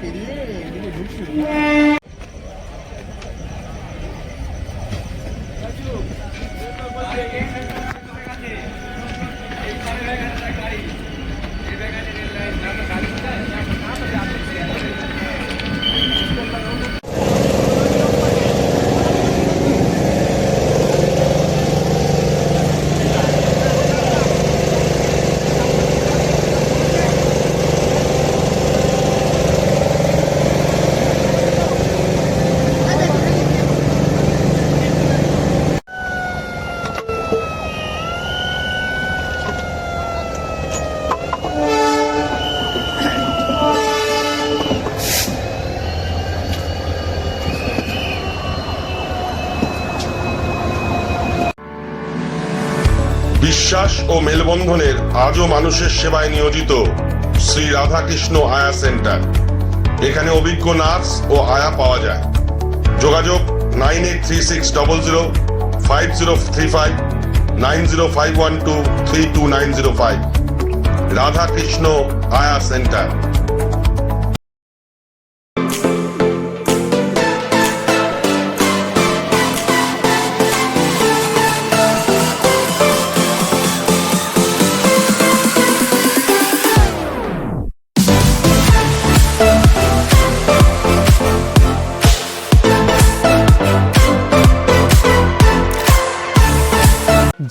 পেরিয়ে ঢুকছি। বিশ্বাস ও মেলবন্ধনের আজও মানুষের সেবায় নিয়োজিত শ্রী রাধাকৃষ্ণ আয়া সেন্টার। এখানে অভিজ্ঞ নার্স ও আয়া পাওয়া যায়। যোগাযোগ nine eight three six double zero five zero three five nine zero five one two three two nine zero five. Radhakrishna আয়া সেন্টার।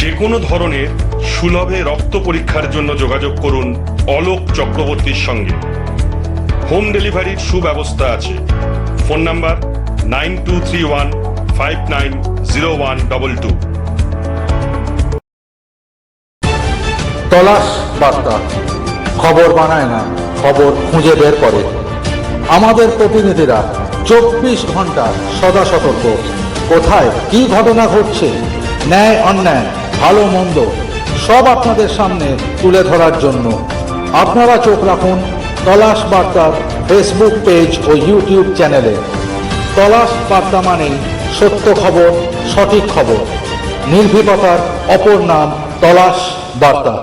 যে কোনো ধরনের সুলভে রক্ত পরীক্ষার জন্য যোগাযোগ করুন অলোক চক্রবর্তীর সঙ্গে। হোম ডেলিভারির সুব্যবস্থা আছে। Phone number nine two three one five nine zero one double two. তলাশ বার্তা। খবর বানায় না, খবর খুঁজে বের করে। আমাদের প্রতিনিধিরা চব্বিশ ঘণ্টা সদা সতর্ক। কোথায় কি ঘটনা ঘটছে? ন্যায়, অন্যায়। ভালো মন্দ সব আপনাদের সামনে তুলে ধরার জন্য আপনারা চোখ রাখুন তলাশ বার্তার ফেসবুক পেজ ও ইউটিউব চ্যানেলে। তলাশ বার্তা মানেই সত্য খবর, সঠিক খবর। নির্ভীকতার অপর নাম তলাশ বার্তা।